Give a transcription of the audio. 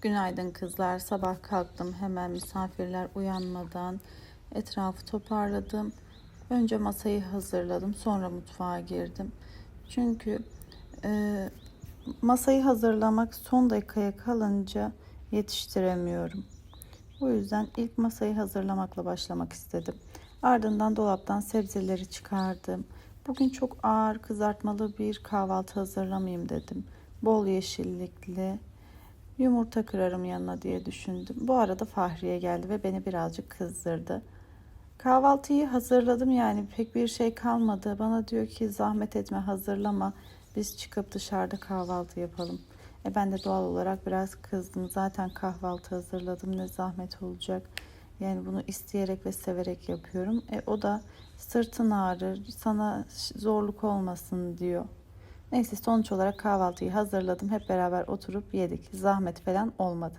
Günaydın kızlar. Sabah kalktım. Hemen misafirler uyanmadan etrafı toparladım. Önce masayı hazırladım. Sonra mutfağa girdim. Çünkü e, masayı hazırlamak son dakikaya kalınca yetiştiremiyorum. Bu yüzden ilk masayı hazırlamakla başlamak istedim. Ardından dolaptan sebzeleri çıkardım. Bugün çok ağır kızartmalı bir kahvaltı hazırlamayayım dedim. Bol yeşillikli, Yumurta kırarım yanına diye düşündüm. Bu arada Fahriye geldi ve beni birazcık kızdırdı. Kahvaltıyı hazırladım yani pek bir şey kalmadı. Bana diyor ki zahmet etme hazırlama. Biz çıkıp dışarıda kahvaltı yapalım. E ben de doğal olarak biraz kızdım. Zaten kahvaltı hazırladım ne zahmet olacak. Yani bunu isteyerek ve severek yapıyorum. E o da sırtın ağrır, sana zorluk olmasın diyor. Neyse sonuç olarak kahvaltıyı hazırladım. Hep beraber oturup yedik. Zahmet falan olmadı.